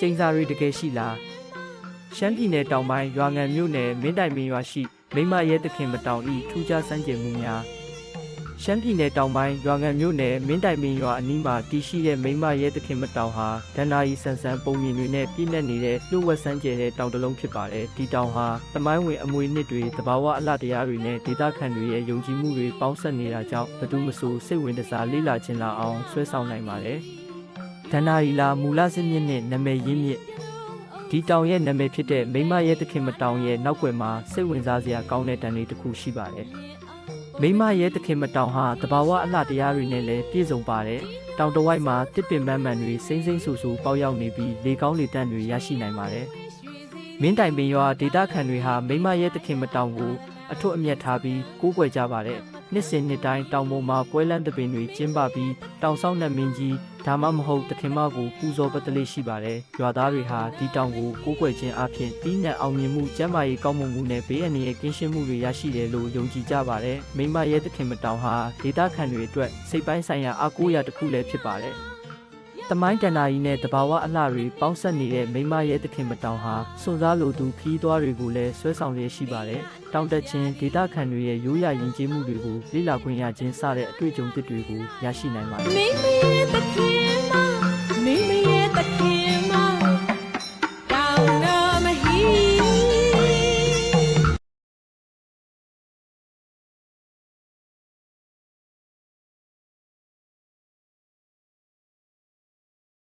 ကျင်းစာတွေတကယ်ရှိလားရှမ်းပြည်နယ်တောင်ပိုင်းရွာငံမြို့နယ်မင်းတိုင်မင်းရွာရှိမိမရဲသခင်မတောင်ဤထူးခြားစမ်းကြယ်မှုများရှမ်းပြည်နယ်တောင်ပိုင်းရွာငံမြို့နယ်မင်းတိုင်မင်းရွာအနီးမှာတည်ရှိတဲ့မိမရဲသခင်မတောင်ဟာဒဏ္ဍာရီဆန်ဆန်ပုံမြင်တွေနဲ့ပြည့်နှက်နေတဲ့လှုပ်ဝက်စမ်းကြယ်တဲ့တောင်တစ်လုံးဖြစ်ပါတယ်ဒီတောင်ဟာသမိုင်းဝင်အမွေနှစ်တွေတဘာဝအလှတရားတွေနဲ့ဒေသခံတွေရဲ့ယုံကြည်မှုတွေပေါင်းစပ်နေတာကြောင့်ဘယ်သူမှဆိုစိတ်ဝင်စားလေ့လာခြင်းလာအောင်ဆွဲဆောင်နိုင်ပါတယ် ဒဏ္ဍာရီလာမူလစစ်မြင့်နဲ့နာမည်ရင်းမြစ်ဒီတောင်ရဲ့နာမည်ဖြစ်တဲ့မိမရဲသခင်မတောင်ရဲ့နောက်ွယ်မှာစိတ်ဝင်စားစရာကောင်းတဲ့တန်လေးတစ်ခုရှိပါတယ်မိမရဲသခင်မတောင်ဟာတဘာဝအလှတရားတွေနဲ့လည်းပြည့်စုံပါတယ်တောင်တဝိုက်မှာတစ်ပင်ပန်းပန်တွေစိမ့်စိမ့်ဆူဆူပေါက်ရောက်နေပြီးလေကောင်းလေတန့်တွေရရှိနိုင်ပါတယ်မင်းတိုင်ပင်ရွာဒေတာခန်တွေဟာမိမရဲသခင်မတောင်ကိုအထွတ်အမြတ်ထားပြီးကိုးကွယ်ကြပါတယ် နှစ်စဉ်နှစ်တိုင်းတောင်ပေါ်မှာပွဲလန်းတပင်တွေကျင်းပပြီးတောင်ဆောင်နှက်မင်းကြီးဒါမှမဟုတ်တခင်မကိုပူဇော်ပတလေးရှိပါတယ်ရွာသားတွေဟာဒီတောင်ကိုကိုးကွယ်ခြင်းအပြင်တီးနှံအောင်မြင်မှုကျန်းမာရေးကောင်းမွန်မှုနဲ့ဘေးအန္တရာယ်ကင်းရှင်းမှုတွေရရှိတယ်လို့ယုံကြည်ကြပါတယ်မိမရဲသခင်မတောင်ဟာဒေတာခန်တွေအတွက်စိတ်ပိုင်းဆိုင်ရာအားကိုးရာတစ်ခုလည်းဖြစ်ပါတယ် တမိုင်းတန်နာကြီးနဲ့တဘာဝအလှတွေပေါင်းဆက်နေတဲ့မိမရဲ့သခင်မတောင်ဟာစွန့်စားလိုသူခီးသွားတွေကိုလည်းဆွဲဆောင်ရရှိပါတယ်။တောင်တက်ခြင်းဒေတာခန်တွေရဲ့ရိုးရာယဉ်ကျေးမှုတွေကိုလေ့လာခွင့်ရခြင်းစတဲ့အတွေ့အကြုံသစ်တွေကိုရရှိနိုင်ပါတယ်မိမိရဲ့သခင်